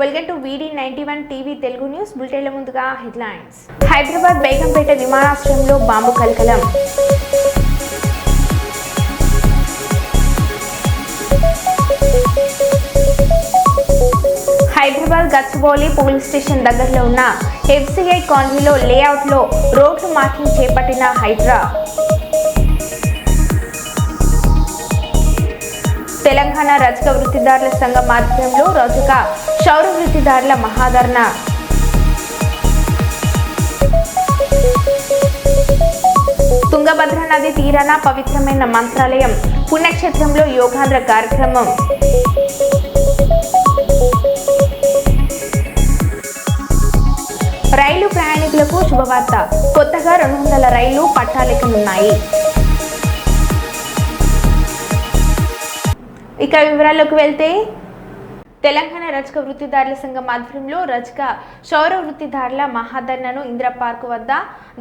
Welcome to వీడి ninety one TV Telugu news బులెటిన్ల ముందుగా headlines. Hyderabad Begumpet విమానాశ్రయంలో బాంబు కలకలం. హైదరాబాద్ గచ్చిబౌలి పోలీస్ స్టేషన్ దగ్గరలో ఉన్న ఎఫ్సిఐ కాలనీలో లేఅవుట్లో రోడ్లు మార్కింగ్ చేపట్టిన హైడ్రా. తెలంగాణ రజక వృత్తిదారుల సంఘం ఆధ్వర్యంలో రజక క్షౌర వృత్తిదారుల మహాధరణ. తుంగభద్ర నది తీరాన పవిత్రమైన మంత్రాలయం పుణ్యక్షేత్రంలో యోగాంధ్ర కార్యక్రమం. రైలు ప్రయాణికులకు శుభవార్త. కొత్తగా రెండు వందల రైళ్ళు పట్టాలెక్కనున్నాయి ఇక వివరాల్లోకి వెళ్తే తెలంగాణ రచక వృత్తిదారుల సంఘం ఆధ్వర్యంలో రచక శౌర వృత్తిదారుల మహాధర్నను ఇందిరా పార్క్ వద్ద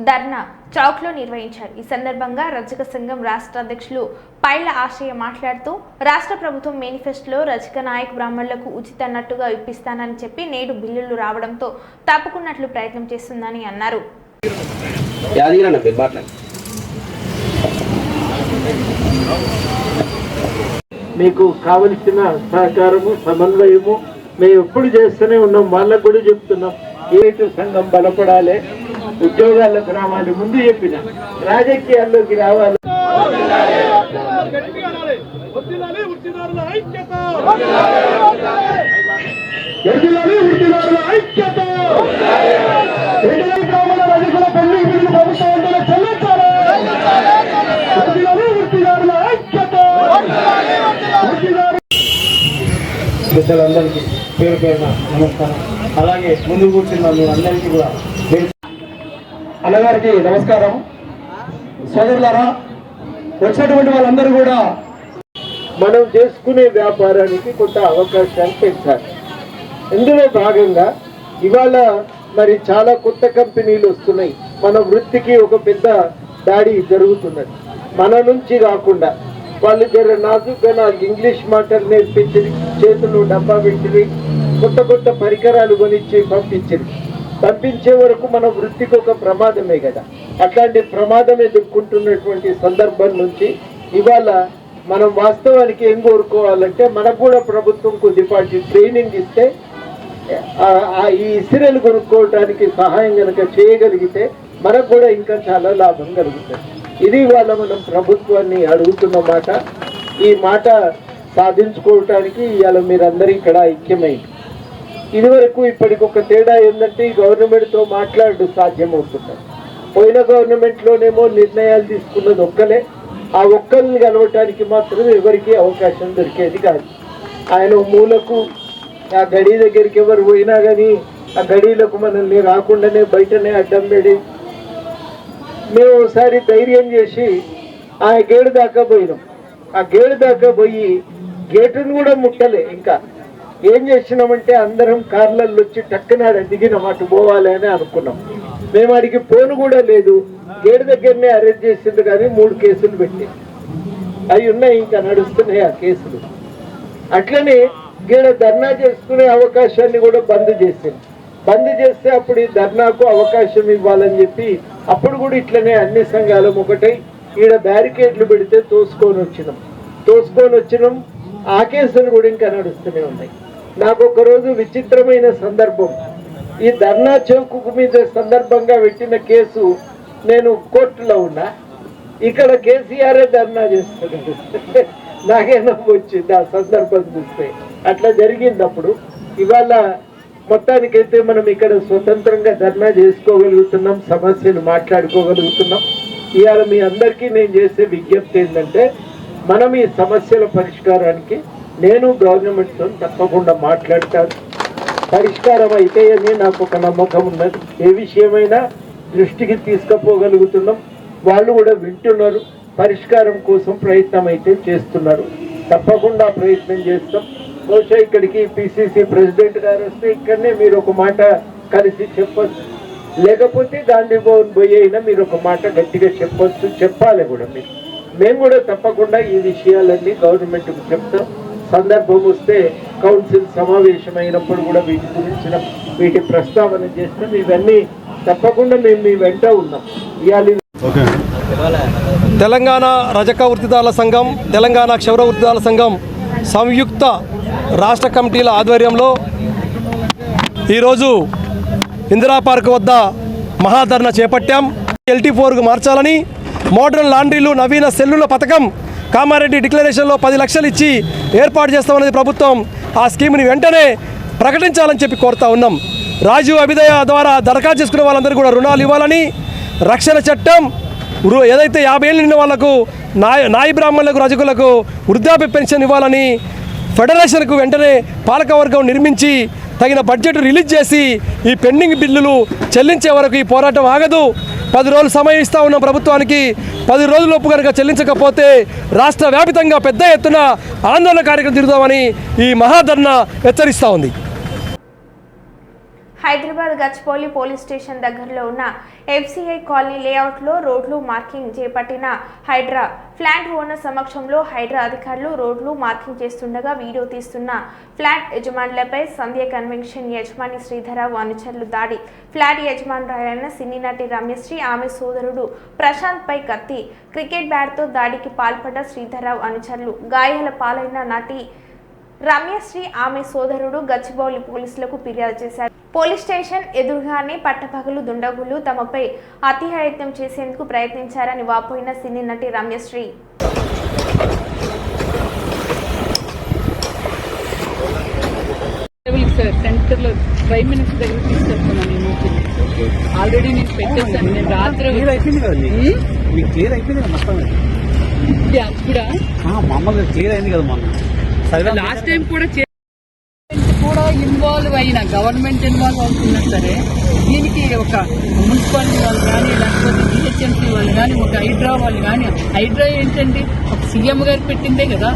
ధర్నా చౌక్లో నిర్వహించారు. ఈ సందర్భంగా రచక సంఘం రాష్ట్ర అధ్యక్షులు పైల ఆశయ మాట్లాడుతూ రాష్ట్ర ప్రభుత్వం మేనిఫెస్టోలో రచక నాయక్ బ్రాహ్మణులకు ఉచిత నట్టుగా ఇప్పిస్తానని చెప్పి నేడు బిల్లులు రావడంతో తప్పుకున్నట్లు ప్రయత్నం చేస్తుందని అన్నారు. మీకు కావలసిన సహకారము సమన్వయము మేము ఎప్పుడు చేస్తూనే ఉన్నాం. వాళ్ళకు కూడా చెప్తున్నాం. ఏటు సంఘం బలపడాలి. ఉద్యోగాలకు రావాలి ముందు చెప్పిన. రాజకీయాల్లోకి రావాలి. ఐక్యత. పెద్దలందరికీ పేరు పేరున నమస్కారం. అలాగే ముందు కూర్చున్న మీ అందరికీ కూడా అన్నగారికి నమస్కారం. సోదరులారా వచ్చినటువంటి వాళ్ళందరూ కూడా మనం చేసుకునే వ్యాపారానికి కొంత అవకాశాలు పెంచాలి. ఇందులో భాగంగా ఇవాళ మరి చాలా కొత్త కంపెనీలు వస్తున్నాయి. మన వృత్తికి ఒక పెద్ద దాడి జరుగుతున్నది. మన నుంచి కాకుండా వాళ్ళు జర నాజుగ్గా నాకు ఇంగ్లీష్ మాటలు నేర్పించి చేతులు డబ్బా పెట్టింది కొత్త కొత్త పరికరాలు కొనిచ్చి పంపించింది పంపించే వరకు మన వృత్తికి ఒక ప్రమాదమే కదా. అట్లాంటి ప్రమాదం ఎదుర్కొంటున్నటువంటి సందర్భం నుంచి ఇవాళ మనం వాస్తవానికి ఏం కోరుకోవాలంటే మనకు కూడా ప్రభుత్వం కొద్దిపాటి ట్రైనింగ్ ఇస్తే ఆ- ఈ ఇసిరలు కొనుక్కోవడానికి సహాయం కనుక చేయగలిగితే మనకు కూడా ఇంకా చాలా లాభం కలుగుతుంది. ఇది వాళ్ళ మనం ప్రభుత్వాన్ని అడుగుతున్న మాట. ఈ మాట సాధించుకోవటానికి ఇవాళ మీరందరూ ఇక్కడ ఐక్యమైంది ఇదివరకు ఇప్పటికి ఒక తేడా ఏంటంటే గవర్నమెంట్తో మాట్లాడు సాధ్యమవుతుంది. పోయిన గవర్నమెంట్లోనేమో నిర్ణయాలు తీసుకున్నది ఒక్కలే. ఆ ఒక్కరిని కలవటానికి మాత్రం ఎవరికి అవకాశం దొరికేది కాదు. ఆయన మూలకు ఆ గడి దగ్గరికి ఎవరు పోయినా కానీ ఆ గడిలకు మనల్ని రాకుండానే బయటనే అడ్డం పెడి మేము ఒకసారి ధైర్యం చేసి ఆ గేడు దాకా పోయినాం. ఆ గేడు దాకా పోయి గేటును కూడా ముట్టలే ఇంకా. ఏం చేసినామంటే అందరం కార్లలో వచ్చి టక్కునాడ దిగినాం అటు పోవాలి అని అనుకున్నాం. మేము అడిగి ఫోన్ కూడా లేదు. గేడు దగ్గరనే అరెస్ట్ చేసింది కానీ మూడు కేసులు పెట్టి అవి ఉన్నాయి ఇంకా నడుస్తున్నాయి ఆ కేసులు. అట్లనే గేడ ధర్నా చేసుకునే అవకాశాన్ని కూడా బంద్ చేసింది. బంద్ చేస్తే అప్పుడు ఈ ధర్నాకు అవకాశం ఇవ్వాలని చెప్పి అప్పుడు కూడా ఇట్లనే అన్ని సంఘాలు ఒకటై ఈడ బ్యారికేడ్లు పెడితే తోసుకొని వచ్చినాం. తోసుకొని వచ్చినాం. ఆ కేసులు కూడా ఇంకా నడుస్తూనే ఉన్నాయి. నాకు ఒకరోజు విచిత్రమైన సందర్భం. ఈ ధర్నా చౌకు మీద సందర్భంగా పెట్టిన కేసు నేను కోర్టులో ఉన్నా. ఇక్కడ కేసీఆరే ధర్నా చేస్తున్నాడు. నాకే నవ్వు వచ్చింది ఆ సందర్భం చూస్తే. అట్లా జరిగింది అప్పుడు. ఇవాళ మొత్తానికైతే మనం ఇక్కడ స్వతంత్రంగా ధర్నా చేసుకోగలుగుతున్నాం సమస్యను మాట్లాడుకోగలుగుతున్నాం. ఇవాళ మీ అందరికీ నేను చేసే విజ్ఞప్తి ఏంటంటే మనం ఈ సమస్యల పరిష్కారానికి నేను గవర్నమెంట్తో తప్పకుండా మాట్లాడతాను. పరిష్కారం అయితే అని నాకు ఒక నమ్మకం ఉన్నది. ఏ విషయమైనా దృష్టికి తీసుకుపోగలుగుతున్నాం. వాళ్ళు కూడా వింటున్నారు. పరిష్కారం కోసం ప్రయత్నం అయితే చేస్తున్నారు. తప్పకుండా ప్రయత్నం చేస్తాం. బహుశా ఇక్కడికి పిసిసి ప్రెసిడెంట్ గారు వస్తే ఇక్కడనే మీరు ఒక మాట కలిసి చెప్పొచ్చు. లేకపోతే గాంధీ భవన్ పోయి అయినా మీరు ఒక మాట గట్టిగా చెప్పొచ్చు. చెప్పాలి కూడా మీరు. మేము కూడా తప్పకుండా ఈ విషయాలన్నీ గవర్నమెంట్కి చెప్తాం. సందర్భం వస్తే కౌన్సిల్ సమావేశమైనప్పుడు కూడా వీటి గురించిన వీటి ప్రస్తావన చేస్తాం. ఇవన్నీ తప్పకుండా మేము మీ వెంట ఉన్నాం. ఇవాళ తెలంగాణ రజక వృత్తిదారుల సంఘం తెలంగాణ క్షౌర వృత్తిదారుల సంఘం సంయుక్త రాష్ట్ర కమిటీల ఆధ్వర్యంలో ఈరోజు ఇందిరా పార్క్ వద్ద మహాధరణ చేపట్టాం. ఎల్టీ ఫోర్కు మార్చాలని మోడర్న్ లాండ్రీలు నవీన సెల్లుల పథకం కామారెడ్డి డిక్లరేషన్లో పది లక్షలు ఇచ్చి ఏర్పాటు చేస్తామన్నది ప్రభుత్వం ఆ స్కీమ్ని వెంటనే ప్రకటించాలని చెప్పి కోరుతా ఉన్నాం. రాజీవ్ అభిదయ ద్వారా దరఖాస్తు చేసుకున్న వాళ్ళందరూ కూడా రుణాలు ఇవ్వాలని రక్షణ చట్టం ఏదైతే యాభై ఏళ్ళు నిండిన వాళ్ళకు నాయ నాయి బ్రాహ్మణులకు రజకులకు వృద్ధాప్య పెన్షన్ ఇవ్వాలని ఫెడరేషన్కు వెంటనే పాలకవర్గం నిర్మించి తగిన బడ్జెట్ రిలీజ్ చేసి ఈ పెండింగ్ బిల్లులు చెల్లించే వరకు ఈ పోరాటం ఆగదు. పది రోజులు సమయం ఇస్తా ఉన్న ప్రభుత్వానికి పది రోజులలోపు కనుక చెల్లించకపోతే రాష్ట్ర వ్యాపితంగా పెద్ద ఎత్తున ఆందోళన కార్యక్రమం తిరుగుతామని ఈ మహాధర్ణ హెచ్చరిస్తూ ఉంది. హైదరాబాద్ గచ్చిపోలి పోలీస్ స్టేషన్ దగ్గరలో ఉన్న ఎఫ్సిఐ కాలనీ లేఅవుట్లో రోడ్లు మార్కింగ్ చేపట్టిన హైడ్రా ఫ్లాట్ ఓనర్ సమక్షంలో హైడ్రా అధికారులు రోడ్లు మార్కింగ్ చేస్తుండగా వీడియో తీస్తున్న ఫ్లాట్ యజమానులపై సంధ్య కన్వెన్షన్ యజమాని శ్రీధరరావు అనుచరులు దాడి. ఫ్లాట్ యజమానురాలైన సినీ నటి రమ్యశ్రీ ఆమె సోదరుడు ప్రశాంత్పై కత్తి. క్రికెట్ బ్యాట్తో దాడికి పాల్పడ్డ శ్రీధరరావు అనుచరులు గాయాల పాలైన నటి రమ్యశ్రీ ఆమె సోదరుడు గచ్చిబౌలి పోలీసులకు ఫిర్యాదు చేశారు. పోలీస్ స్టేషన్ ఎదురుగానే పట్టపగలు దుండగులు తమపై అతిహయత్నం చేసేందుకు ప్రయత్నించారని వాపోయిన సినీ నటి రమ్యశ్రీ. లెవెల్ సార్ సెంటర్లో ప్రైమ్ మినిస్టర్ దగ్గర తీసుకెళ్తున్నాను నేను ఆల్రెడీ నేను పెట్టేశాను నేను రాత్రి అయిపోయింది మీకు? మీకు క్లియర్ అయిపోయింది కదా మొత్తం? మామూలుగా క్లియర్ అయింది కదా మొన్న. లాస్ట్ టైం కూడా ఇన్వాల్వ్ అయిన గవర్నమెంట్ ఇన్వాల్వ్ అవుతున్నా సరే దీనికి ఒక మున్సిపాలిటీ వాళ్ళు కానీ లేకపోతే జిహెచ్ఎంసీ వాళ్ళు కానీ ఒక హైడ్రా వాళ్ళు కానీ హైడ్రా ఏంటండి? ఒక సీఎం గారు పెట్టిందే కదా.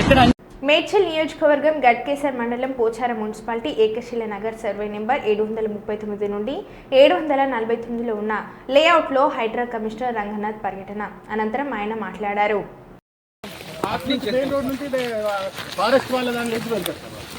ఎక్కడ మేడ్చల్ నియోజకవర్గం గట్కేసర్ మండలం Pocharam municipality Ekasila Nagar survey number ఏడు వందల ముప్పై తొమ్మిది నుండి ఏడు వందల నలభై తొమ్మిదిలో ఉన్న లేఅవుట్లో హైడ్రా కమిషనర్ రంగనాథ్ పర్యటన. అనంతరం ఆయన మాట్లాడారు. ఫారెస్ట్ వాళ్ళ దాని వెళ్తారు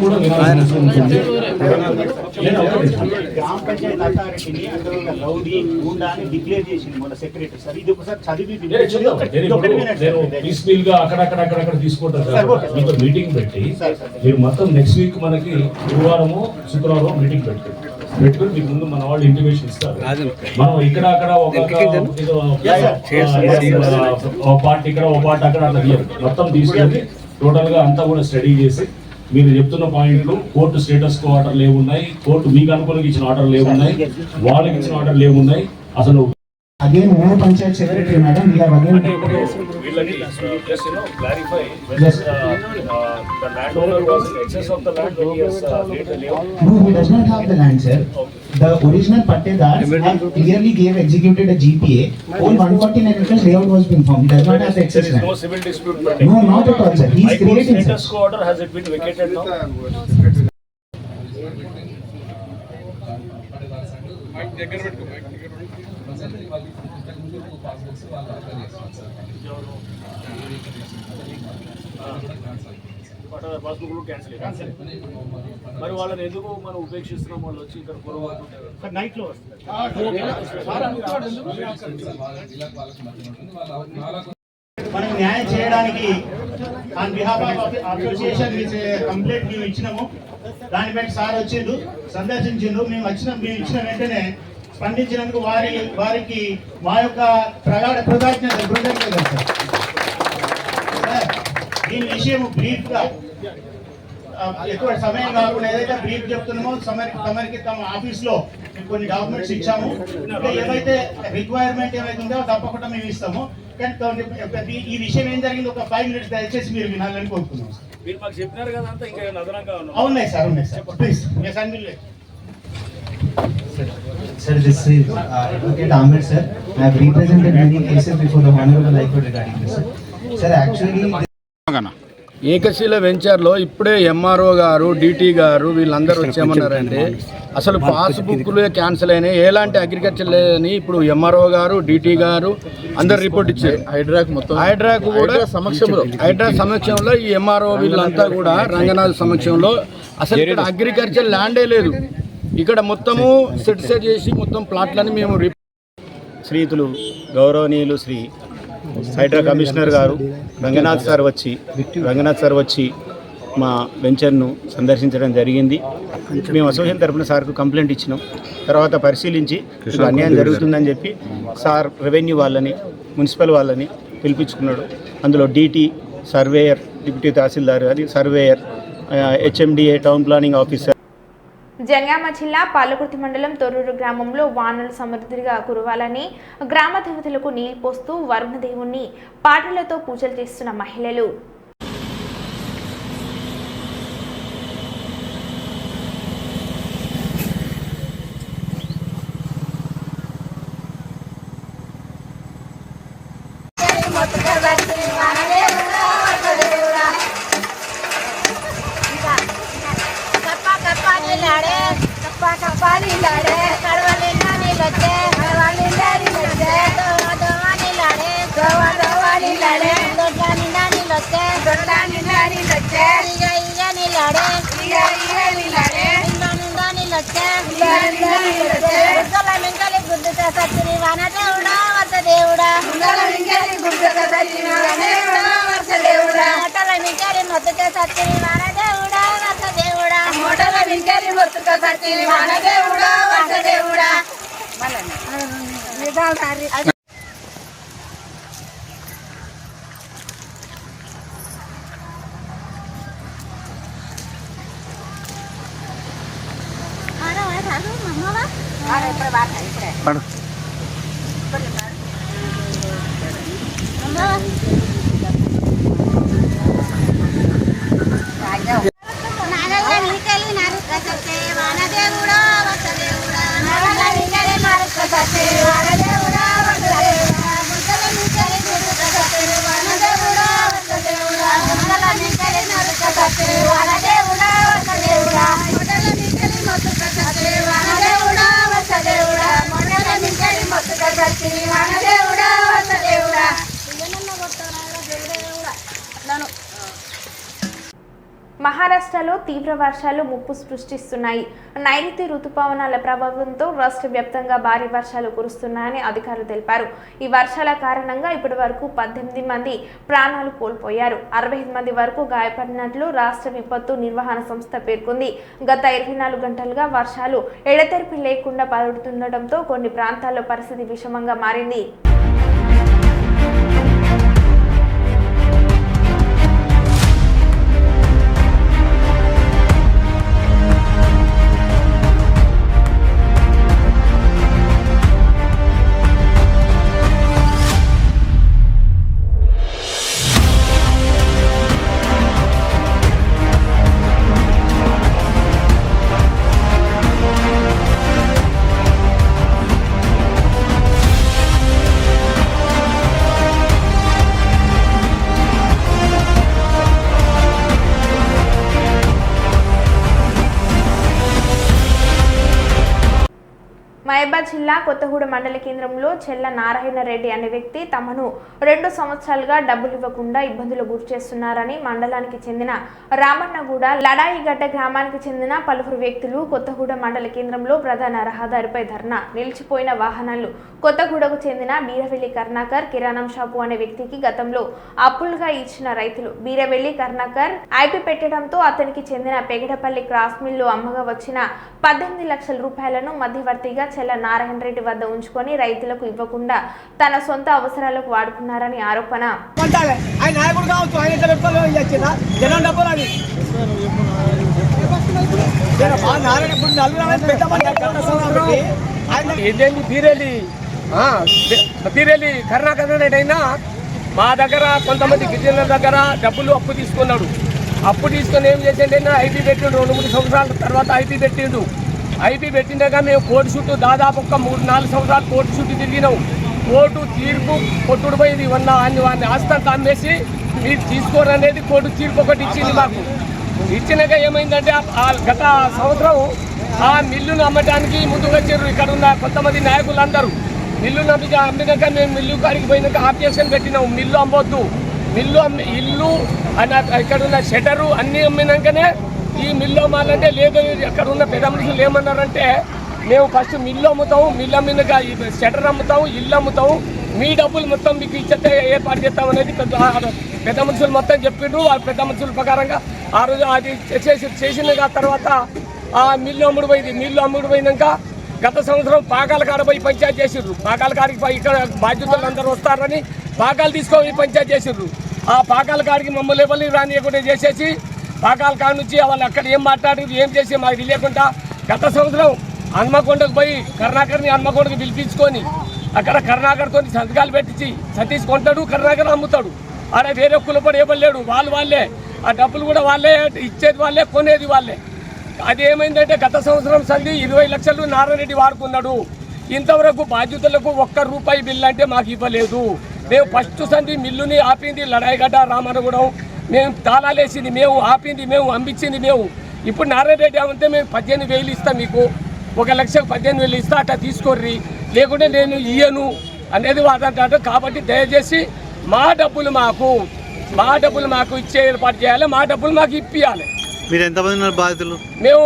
కూడా వినాల్సిన అవసరం ఉంటుంది. నేను ఒకటి గ్రామ పంచాయతీ అథారిటీని అందులో ఉన్న రౌడీ అని డిక్లేర్ చేసింది మన సెక్రటరీ సార్ ఇది ఒకసారి చదివి పీస్ఫుల్గా అక్కడక్కడ అక్కడక్కడ తీసుకుంటారు సార్, మీటింగ్ పెట్టి మీరు మొత్తం నెక్స్ట్ వీక్ మనకి గురువారము శుక్రవారం మీటింగ్ పెట్టి పెట్టుకుని మీకు ముందు మన వాళ్ళు ఇంటిమేషన్ ఇస్తారు. మనం ఇక్కడ అక్కడ ఒక పార్ట్ ఇక్కడ ఒక పార్ట్ అక్కడ అట్లా మొత్తం తీసుకెళ్ళి టోటల్గా అంతా కూడా స్టడీ చేసి మీరు చెప్తున్న పాయింట్లు కోర్టు స్టేటస్ కో ఆర్డర్లు ఏమున్నాయి కోర్టు మీకు అనుకూలంగా ఇచ్చిన ఆర్డర్లు ఏమున్నాయి వాళ్ళకి ఇచ్చిన ఆర్డర్లు ఏమున్నాయి అసలు Again, more panchayat secretary, madam, we have again. వీళ్ళకి just you know clarify whether Yes. uh, uh, the landowner was in excess of the land when he has uh, laid the layout. No, he does not have the land, sir. The original pattedars have clearly gave executed a GPA. All one forty-nine acres layout was being formed. He does not have the There excess is no land. civil dispute pending. No, not at all, sir. He is High court creating, sir. status quo order, has it been vacated now? పట్టాదారు passbook కూడా cancel మరి వాళ్ళని ఎందుకు మనం ఉపేక్షిస్తున్నాం వాళ్ళు వచ్చి ఇక్కడ పూర్వం నైట్లో మనం న్యాయం చేయడానికి on behalf of association complaint మేము ఇచ్చినాము దాన్ని బట్టి సార్ వచ్చిండు సందర్శించిండు మేము వచ్చిన మేము ఇచ్చిన వెంటనే స్పందించినందుకు వారి వారికి మా యొక్క ప్రగాఢ కృతజ్ఞత కృతజ్ఞత. సార్ దీని విషయం బ్రీఫ్గా ఎక్కువ సమయం కాకుండా ఏదైతే బ్రీఫ్ చెప్తున్నామో సమరికి తమరికి తమ ఆఫీస్లో కొన్ని డాక్యుమెంట్స్ ఇచ్చాము. ఏవైతే రిక్వైర్మెంట్ ఏవైతే ఉందో తప్పకుండా మేము ఇస్తాము. కానీ ఈ- విషయం ఏం జరిగింది? ఒక ఫైవ్ మినిట్స్ దయచేసి మీరు వినాలని కోరుతున్నాం సార్. మీరు మాకు చెప్పినారు కదా అంతా ఇంకా అదనంగా అవునాయి సార్ ఉన్నాయి sir. Please me assembly Sir, this is uh, Advocate Ahmed, sir. I have represented many cases before the Honorable High Court regarding this, sir. Sir, actually, Ekasila వెంచర్లో ఇప్పుడే ఎంఆర్ఓ గారు డిటి గారు వీళ్ళందరూ వచ్చేమన్నారంటే అసలు పాస్బుక్లు క్యాన్సిల్ అయినాయి. ఎలాంటి అగ్రికల్చర్ లేదని ఇప్పుడు ఎంఆర్ఓ గారు డిటి గారు అందరు రిపోర్ట్ ఇచ్చారు. హైడ్రాక్ మొత్తం హైడ్రాక్ కూడా సమక్షంలో. హైడ్రాక్ సమక్షంలో ఈ ఎంఆర్ఓ వీళ్ళంతా కూడా రంగనాథ్ సమక్షంలో అసలు ఇక్కడ అగ్రికల్చర్ ల్యాండే లేదు. ఇక్కడ మొత్తము సెట్ సెట్ చేసి మొత్తం ప్లాట్లని మేము రిప్ శ్రీతులు గౌరవనీయులు శ్రీ హైడ్రా కమిషనర్ గారు రంగనాథ్ సార్ వచ్చి రంగనాథ్ సార్ వచ్చి మా వెంచర్ను సందర్శించడం జరిగింది. మేము అసోసియేషన్ తరపున సార్కు కంప్లైంట్ ఇచ్చినాం. తర్వాత పరిశీలించి అన్యాయం జరుగుతుందని చెప్పి సార్ రెవెన్యూ వాళ్ళని మున్సిపల్ వాళ్ళని పిలిపించుకున్నాడు. అందులో డీటీ సర్వేయర్ డిప్యూటీ తహసీల్దార్ అది surveyor HMDA town planning officer Jangaon జిల్లా పాలకుర్తి మండలం తొర్రూరు గ్రామంలో వానలు సమృద్ధిగా కురవాలని గ్రామ దేవతలకు నీళ్ళు పోస్తూ వరుణ దేవుణ్ణి పాటలతో పూజలు చేస్తున్న మహిళలు. Sorry. మహారాష్ట్రలో తీవ్ర వర్షాలు ముప్పు సృష్టిస్తున్నాయి. నైరుతి రుతుపవనాల ప్రభావంతో రాష్ట్ర వ్యాప్తంగా భారీ వర్షాలు కురుస్తున్నాయని అధికారులు తెలిపారు. ఈ వర్షాల కారణంగా ఇప్పటి వరకు పద్దెనిమిది మంది ప్రాణాలు కోల్పోయారు. అరవై ఐదు మంది వరకు గాయపడినట్లు రాష్ట్ర విపత్తు నిర్వహణ సంస్థ పేర్కొంది. గత ఇరవై నాలుగు గంటలుగా వర్షాలు ఎడతెరిపి లేకుండా పడుతుండటంతో కొన్ని ప్రాంతాల్లో పరిస్థితి విషమంగా మారింది. আছে జిల్లా కొత్తగూడ మండల కేంద్రంలో చెల్ల నారాయణ రెడ్డి అనే వ్యక్తి తమను రెండు సంవత్సరాలుగా డబ్బులు ఇవ్వకుండా ఇబ్బందులు గురి చేస్తున్నారని మండలానికి చెందిన రామన్నగూడ లడాయిగడ్డ గ్రామానికి చెందిన పలువురు వ్యక్తులు కొత్తగూడ మండల కేంద్రంలో ప్రధాన రహదారిపై ధర్నా నిలిచిపోయిన వాహనాలు కొత్తగూడకు చెందిన బీరవెల్లి కర్ణాకర్ కిరాణం షాపు అనే వ్యక్తికి గతంలో అప్పులుగా ఇచ్చిన రైతులు బీరవెల్లి కర్ణాకర్ ఐపీ పెట్టడంతో అతనికి చెందిన పెగడపల్లి క్రాస్ మిల్లు అమ్మగా వచ్చిన పద్దెనిమిది లక్షల రూపాయలను మధ్యవర్తిగా చెల్ల నారాయణ రెడ్డి వద్ద ఉంచుకొని రైతులకు ఇవ్వకుండా తన సొంత అవసరాలకు వాడుకున్నారని ఆరోపణ. మా దగ్గర కొంతమంది గిరిజనుల దగ్గర డబ్బులు అప్పు తీసుకున్నాడు. అప్పు తీసుకొని ఏం చేసిండైనా ఐపీ పెట్టిండు రెండు మూడు సంవత్సరాల తర్వాత ఐపీ పెట్టిండు. ఐపీ పెట్టినాక మేము కోర్టు చుట్టూ దాదాపు ఒక మూడు నాలుగు సంవత్సరాలు కోర్టు చుట్టూ తిరిగినాం. కోర్టు తీర్పు కొట్టుడు పోయింది వల్ల అన్ని వాడిని ఆస్తంతా అమ్మేసి మీరు తీసుకోరనేది కోర్టు తీర్పు ఒకటి ఇచ్చింది మాకు. ఇచ్చినాక ఏమైందంటే ఆ గత సంవత్సరం ఆ మిల్లును అమ్మటానికి ముందుకు వచ్చారు ఇక్కడ ఉన్న కొంతమంది నాయకులందరూ. మిల్లును నమ్మిక అమ్మినాక మేము మిల్లు కాడికి పోయినాక ఆబ్జెక్షన్ పెట్టినాం మిల్లు అమ్మొద్దు. మిల్లు అమ్మి ఇల్లు అన్న ఇక్కడ ఉన్న షటరు అన్నీ అమ్మినాకనే ఈ మిల్లు అమ్మాలంటే లేదు. అక్కడ ఉన్న పెద్ద మనుషులు ఏమన్నారంటే మేము ఫస్ట్ మిల్లు అమ్ముతాము మిల్లు అమ్మినాక ఈ షటర్ అమ్ముతాము ఇల్లు అమ్ముతాము. మీ డబ్బులు మొత్తం మీకు ఇచ్చే ఏర్పాటు చేస్తాం అనేది పెద్ద పెద్ద మనుషులు మొత్తం చెప్పిండ్రు. ఆ పెద్ద మనుషుల ప్రకారంగా ఆ రోజు అది చేసి చేసిన తర్వాత ఆ మిల్లు అమ్ముడు పోయింది మిల్లు అమ్ముడు పోయినాక గత సంవత్సరం పాకాల కాడ పోయి పంచాయతీ చేసిర్రు పాకాల కాడికి పోయి ఇక్కడ బాధ్యతలు అందరూ వస్తారని పాకాలు తీసుకొని పంచాయతీ చేసిర్రు ఆ పాకాల కాడికి మమ్మల్ని ఎవరిని రానియకుండా చేసేసి పాకాల కాడ నుంచి వాళ్ళు అక్కడ ఏం మాట్లాడేది ఏం చేసి మాకు తెలియకుండా గత సంవత్సరం హనుమకొండకు పోయి కరుణాకర్ని హనుమకొండకు పిలిపించుకొని అక్కడ కరుణాకర్తో సంతకాలు పెట్టించి సతీష్ కొంటాడు కరుణాకర్ అమ్ముతాడు. ఆడ వేరే కులపడి ఇవ్వలేడు వాళ్ళు వాళ్ళే. ఆ డబ్బులు కూడా వాళ్ళే ఇచ్చేది వాళ్ళే కొనేది వాళ్ళే. అది ఏమైందంటే గత సంవత్సరం సంది ఇరవై లక్షలు నారాయణరెడ్డి వాడుకున్నాడు. ఇంతవరకు బాధ్యతలకు ఒక్క రూపాయి బిల్లు అంటే మాకు ఇవ్వలేదు. మేము ఫస్ట్ సంధి మిల్లుని ఆపింది లడాయిగడ్డ రామనగూడెం మేము తాళాలేసింది మేము ఆపింది మేము అంబించింది మేము. ఇప్పుడు నారాయణ రెడ్డి ఏమంటే మేము పద్దెనిమిది వేలు ఇస్తాం మీకు. ఒక లక్షకు పద్దెనిమిది వేలు ఇస్తా అట్లా తీసుకోర్రి. లేకుంటే నేను ఇయ్యను అనేది వాదంటారు కాబట్టి దయచేసి మా డబ్బులు మాకు మా డబ్బులు మాకు ఇచ్చే ఏర్పాటు చేయాలి మా డబ్బులు మాకు ఇప్పియాలి. మీరు ఎంతమంది ఉన్నారు బాధితులు? మేము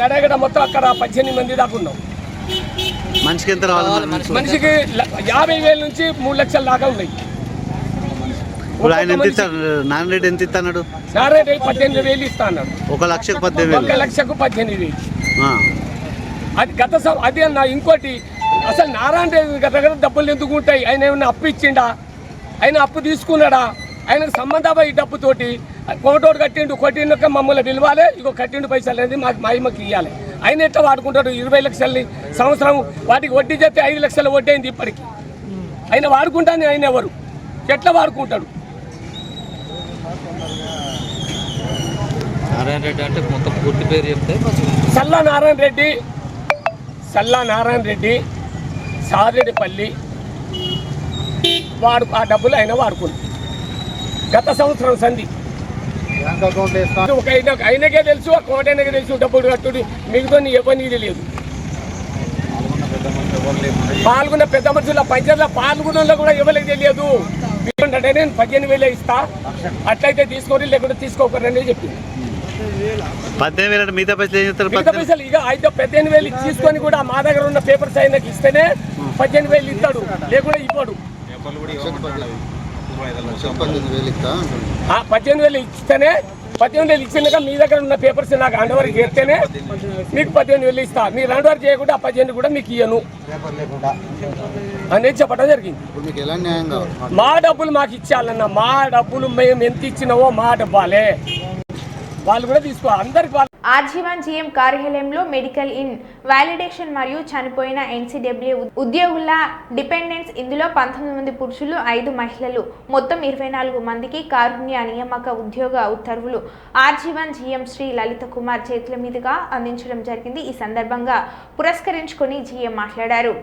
లడగడ మొత్తం అక్కడ పద్దెనిమిది మంది దాకా ఉన్నాం. మనిషికి ఎంత రావాలి? మనిషికి యాభై వేల నుంచి మూడు లక్షల దాకా ఉన్నాయి. ఇప్పుడు ఆయన ఎంత ఇస్తాడు? నాన్నరెడ్డి ఎంత ఇస్తాడు? పద్దెనిమిది వేలు ఇస్తా అన్నాడు. ఒక లక్షకు పద్దెనిమిది ఒక వేలు లక్షకు పద్దెనిమిది వేలు. ఆ. అది గత సం- అది అన్న ఇంకోటి అసలు నారాయణ రెడ్డి దగ్గర డబ్బులు ఎందుకు ఉంటాయి? ఆయన ఏమైనా అప్పు ఇచ్చిండా? ఆయన అప్పు తీసుకున్నాడా? ఆయనకు సంబంధం ఈ డబ్బుతోటి? కోటోడు కట్టిండు కొట్టిండుక మమ్మల్ని పిలవాలి. ఇగో కట్టిండు పైసలు అనేది మాకు మహిమకి ఇవ్వాలి ఆయన ఎట్లా వాడుకుంటాడు? ఇరవై లక్షలని సంవత్సరం వాటికి వడ్డీ చెప్తే ఐదు లక్షల వడ్డీ అయింది ఇప్పటికి. ఆయన వాడుకుంటాను ఆయన ఎవరు? ఎట్లా వాడుకుంటాడు? నారాయణ రెడ్డి అంటే మొత్తం పూర్తి పేరు చెప్తే సల్లా నారాయణ రెడ్డి సల్లా నారాయణ రెడ్డి సారెడ్డిపల్లి వాడు ఆ డబ్బులు ఆయన వాడుకుంది గత సంవత్సరం సంధి. ఒక ఆయన- ఆయనకే తెలుసు ఆ కోటైనకే తెలుసు డబ్బులు కట్టుడు. మిగతా ఎవరికి తెలియదు పాల్గొన్న పెద్ద మనుషుల పంచాయతీలో పాల్గొన్న కూడా ఎవరికి తెలియదు. అంటే నేను పదిహేను వేలే ఇస్తా. అట్లయితే తీసుకోరు లేకుంటే తీసుకోకరని చెప్పింది పద్దెనిమిది మిగతా పైసలు ఇక అయితే పద్దెనిమిది వేలు తీసుకొని కూడా మా దగ్గర ఉన్న పేపర్స్ ఆయనకి ఇస్తేనే పద్దెనిమిది వేలు ఇస్తాడు. లేకుండా ఇవ్వడు. ఆ పద్దెనిమిది వేలు ఇస్తేనే పద్దెనిమిది వేలు ఇచ్చినాక మీ దగ్గర ఉన్న పేపర్స్ నాకు అండవరకు చేస్తేనే మీకు పద్దెనిమిది వేలు ఇస్తా. మీరు అండవర్ చేయకుండా ఆ పద్దెనిమిది కూడా మీకు ఇయ్యను. అనేది చెప్పడం జరిగింది. మా డబ్బులు మాకు ఇచ్చేయాలన్న మా డబ్బులు మేము ఎంత ఇచ్చినావో మా డబ్బాలే. వాళ్ళు కూడా తీసుకో అందరికి వాళ్ళు ఆజీవన్ జీఎం కార్యాలయంలో మెడికల్ ఇన్ వాలిడేషన్ మరియు చనిపోయిన ఎన్సీడబ్ల్యూ ఉద్యోగుల డిపెండెన్స్. ఇందులో పంతొమ్మిది మంది పురుషులు ఐదు మహిళలు. మొత్తం ఇరవై నాలుగు మందికి కారుణ్య నియామక ఉద్యోగ ఉత్తర్వులు. RG one GM Shri Lalitha Kumar చేతుల మీదుగా అందించడం జరిగింది. ఈ సందర్భంగా పురస్కరించుకొని జీఎం మాట్లాడారు.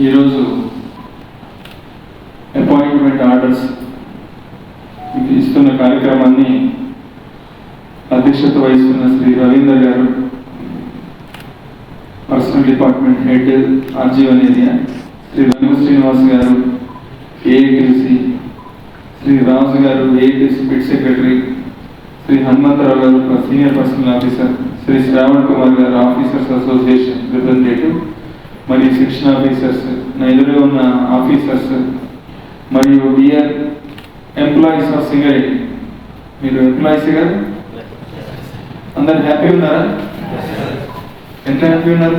ఈరోజు అధ్యక్షత వహిస్తున్న Shri Raveender garu personnel department head RG one area Shri Raghu Srinivas garu AITC Shri Raju garu AITC pit secretary Shri Hanumantha Rao garu senior personnel officer Shri Shravan Kumar garu officers association representative మరియు శిక్షణ officers నా ఎదురుగా ఉన్న officers మరియు dear employees of సింగరేట్ మీరు employees గారు అందరు happy ఉన్నారా? ఎంత హ్యాపీ ఉన్నారు?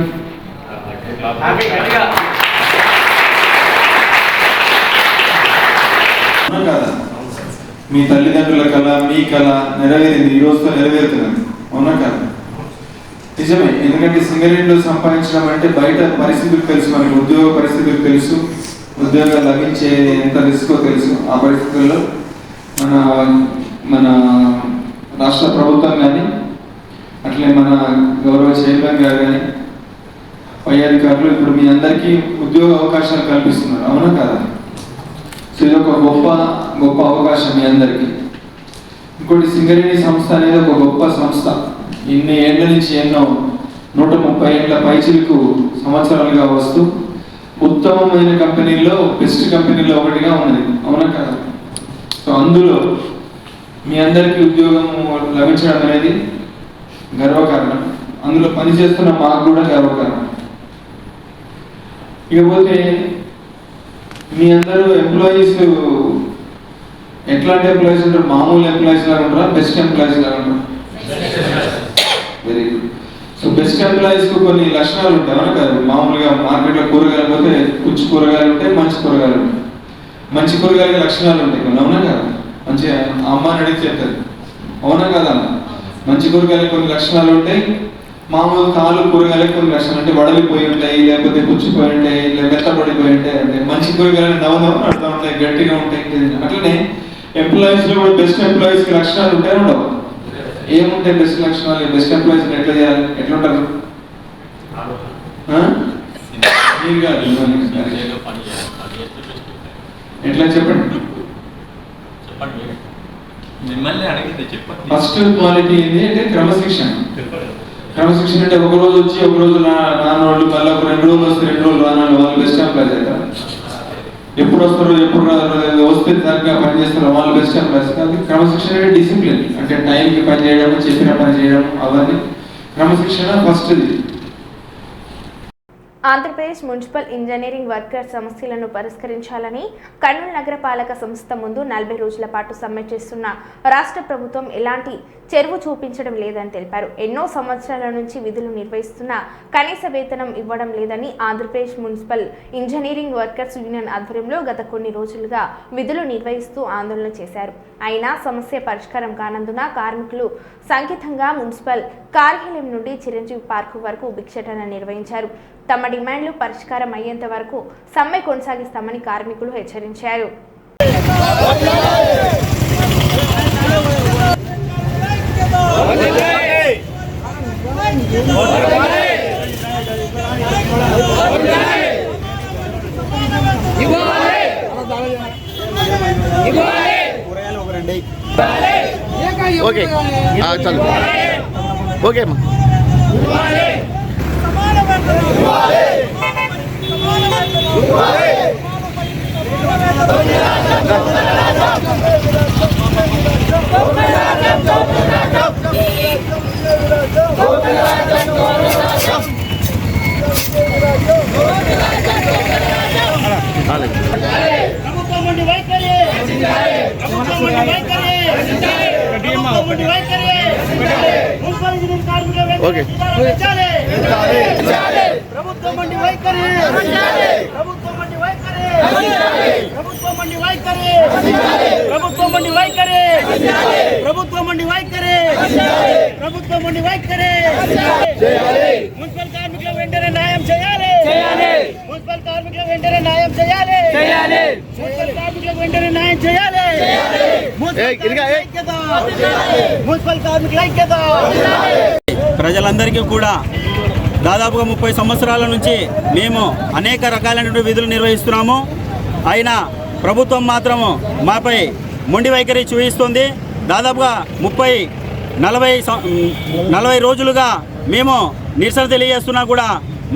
కాదా? మీ తల్లిదండ్రుల కళ మీ కళ నెరవేరింది ఈ రోజుతో నెరవేరుతున్నది అవునా కదా? నిజమే ఎందుకంటే సింగరేణిలో సంపాదించడం అంటే బయట పరిస్థితులు తెలుసు మనకి ఉద్యోగ పరిస్థితులు తెలుసు ఉద్యోగాలు లభించే ఎంత రిస్కో తెలుసు. ఆ పరిస్థితుల్లో మన మన రాష్ట్ర ప్రభుత్వం కానీ అట్లే మన గౌరవ చైర్మన్ గారు కానీ పై అధికారులు ఇప్పుడు మీ అందరికీ ఉద్యోగ అవకాశాలు కల్పిస్తున్నారు. అవునా కదా? సో ఇది ఒక గొప్ప గొప్ప అవకాశం మీ అందరికీ. ఇంకోటి సింగరేణి సంస్థ అనేది ఒక గొప్ప సంస్థ. ఇన్ని ఏళ్ళ నుంచి ఎన్నో నూట ముప్పై ఏళ్ళ పైచిలకు సంవత్సరాలుగా వస్తూ ఉత్తమమైన కంపెనీల్లో బెస్ట్ కంపెనీలో ఒకటిగా ఉన్నది. అవునా కదా? సో అందులో మీ అందరికీ ఉద్యోగం లభించడం అనేది గర్వకారణం. అందులో పనిచేస్తున్న మాకు కూడా గర్వకారణం. ఇకపోతే మీ అందరూ ఎంప్లాయీస్ ఎట్లాంటి ఎంప్లాయీస్ ఉంటారు? మామూలు ఎంప్లాయీస్ లాగా ఉంటారా? బెస్ట్ ఎంప్లాయీస్ లాగా ఉంటారా? వెరీ గుడ్ సో బెస్ట్ ఎంప్లాయీస్కు కొన్ని లక్షణాలు ఉంటాయి. అవునా కాదు మామూలుగా మార్కెట్లో కూరగాయలు పోతే కుచ్చు కూరగాయలు ఉంటాయి మంచి కూరగాయలు ఉంటాయి. మంచి కూరగాయల లక్షణాలు ఉంటాయి. కొన్ని అవునా కదా? మంచి అమ్మ అని అడిగి చెప్తారు. అవునా కదా మంచి కూరగాయలకు కొన్ని లక్షణాలు ఉంటాయి. మామూలు కాలు కూరగాయలకు కొన్ని లక్షణాలు అంటే వడలిపోయి ఉంటాయి లేకపోతే పుచ్చిపోయి ఉంటాయి లేదా మెత్తపడిపోయి ఉంటాయి అంటే మంచి కూరగాయలు నవ్వు నవ్వు నడుతూ ఉంటాయి గట్టిగా ఉంటాయి అట్లనే ఎంప్లాయీస్లో కూడా బెస్ట్ ఎంప్లాయీస్కి లక్షణాలు ఉంటాయి ఉండవు. ఏముంటాయి బెస్ట్ లక్షణాలు? బెస్ట్ ఎంప్లాయీస్ ఎట్లా చేయాలి? ఎట్లుంటారు కాదు, మిమ్మల్ని. ఎట్లా చెప్పండి? మిమ్మల్ని అడిగింది చెప్పండి. ఫస్ట్ క్వాలిటీ ఏంటి అంటే క్రమశిక్షణ. క్రమశిక్షణ అంటే ఒక రోజు వచ్చి ఒక రోజు నా నాన్నోళ్ళు మళ్ళీ ఒక రెండు రోజులు వస్తే రెండు రోజులు రానాళ్ళు వాళ్ళు బెస్ట్ ఎంప్లాయ్ అవుతారు. ఎప్పుడు వస్తారో ఎప్పుడు వస్తే తగ్గ పని చేస్తారో వాళ్ళు బెస్ట్ ఎంప్లాయస్ కాదు క్రమశిక్షణ అంటే డిసిప్లిన్ అంటే టైంకి పని చేయడం చెప్పిన పని చేయడం అవన్నీ. క్రమశిక్షణ ఫస్ట్ ఇది. ఆంధ్రప్రదేశ్ మున్సిపల్ ఇంజనీరింగ్ వర్కర్ సమస్యలను పరిష్కరించాలని కర్నూలు నగరపాలక సంస్థ ముందు నలభై రోజుల పాటు సమ్మె చేస్తున్న రాష్ట్ర ప్రభుత్వం ఎలాంటి చెరువు చూపించడం లేదని తెలిపారు. ఎన్నో సంవత్సరాల నుంచి విధులు నిర్వహిస్తున్న కనీస వేతనం ఇవ్వడం లేదని Andhra Pradesh municipal engineering workers union ఆధ్వర్యంలో గత కొన్ని రోజులుగా విధులు నిర్వహిస్తూ ఆందోళన చేశారు. అయినా సమస్య పరిష్కారం కానందున కార్మికులు సంకేతంగా మున్సిపల్ కార్యాలయం నుండి చిరంజీవి పార్కు వరకు భిక్షటన నిర్వహించారు. తమ డిమాండ్లు పరిష్కారం అయ్యేంత వరకు సమ్మె కొనసాగిస్తామని కార్మికులు హెచ్చరించారు. ఓకే. చాలు. ఓకే అమ్మా. Allez. Allez. ప్రభుత్వం నుండి వైఖరి ప్రభుత్వం నుండి వైఖరి ప్రభుత్వం నుండి వైఖరి మున్సిపల్ ఇంజనీరింగ్ కార్మికుల ఓకే. పెంచాలి ప్రభుత్వం నుండి వైఖరి ప్రభుత్వం నుండి వైఖరి ప్రభుత్వం నుండి వైఖరి ప్రభుత్వం నుండి వైఖరి ప్రభుత్వం నుండి వైఖరి ప్రభుత్వం నుండి వైఖరి మున్సిపల్ కార్మికుల వెంటనే న్యాయం చేయాలి మున్సిపల్ కార్మికుల వెంటనే న్యాయం చేయాలి మున్సిపల్ కార్మికులకు వెంటనే న్యాయం చేయాలి మున్సిపల్ కార్మికుల ఐక్యత ప్రజలందరికీ కూడా దాదాపుగా ముప్పై సంవత్సరాల నుంచి మేము అనేక రకాలైనటువంటి విధులు నిర్వహిస్తున్నాము. అయినా ప్రభుత్వం మాత్రము మాపై మొండి వైఖరి చూపిస్తుంది. దాదాపుగా ముప్పై నలభై నలభై రోజులుగా మేము నిరసన తెలియజేస్తున్నా కూడా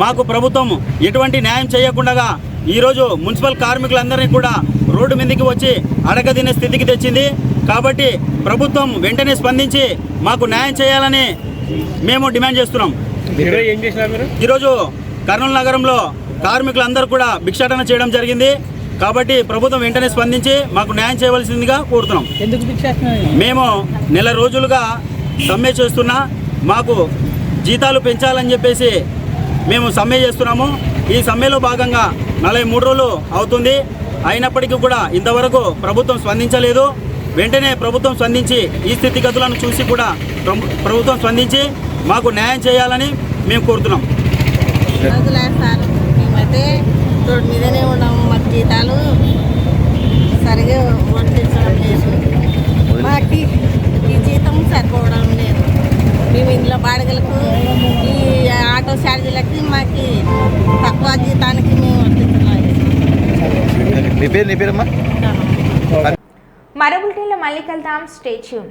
మాకు ప్రభుత్వం ఎటువంటి న్యాయం చేయకుండా ఈరోజు మున్సిపల్ కార్మికులందరినీ కూడా రోడ్డు మీదకి వచ్చి అడగదినే స్థితికి తెచ్చింది. కాబట్టి ప్రభుత్వం వెంటనే స్పందించి మాకు న్యాయం చేయాలని మేము డిమాండ్ చేస్తున్నాం. ఈరోజు కర్నూలు నగరంలో కార్మికులందరూ కూడా భిక్షాటన చేయడం జరిగింది. కాబట్టి ప్రభుత్వం వెంటనే స్పందించి మాకు న్యాయం చేయవలసిందిగా కోరుతున్నాం. మేము నెల రోజులుగా సమ్మె చేస్తున్నా మాకు జీతాలు పెంచాలని చెప్పేసి మేము సమ్మె చేస్తున్నాము. ఈ సమ్మెలో భాగంగా నలభై మూడు రోజులు అవుతుంది. అయినప్పటికీ కూడా ఇంతవరకు ప్రభుత్వం స్పందించలేదు. వెంటనే ప్రభుత్వం స్పందించి ఈ స్థితిగతులను చూసి కూడా ప్రభుత్వం స్పందించి మాకు న్యాయం చేయాలని మేము కోరుతున్నాం. సార్ మేమైతే రోడ్డు మీదనే ఉన్నాము మాకు జీతాలు సరిగా వర్తించడం మాకు ఈ- ఈ జీతం సరిపోవడం లేదు. మేము ఇంట్లో బాడిగలకు ఈ ఆటో ఛార్జీలకి మాకు తక్కువ జీతానికి మేము వర్తించలేదు నీ పేరు నీ పేరమ్మా? మరో బులెటిన్లో మళ్ళీ కలుద్దాం. స్టేచ్యూన్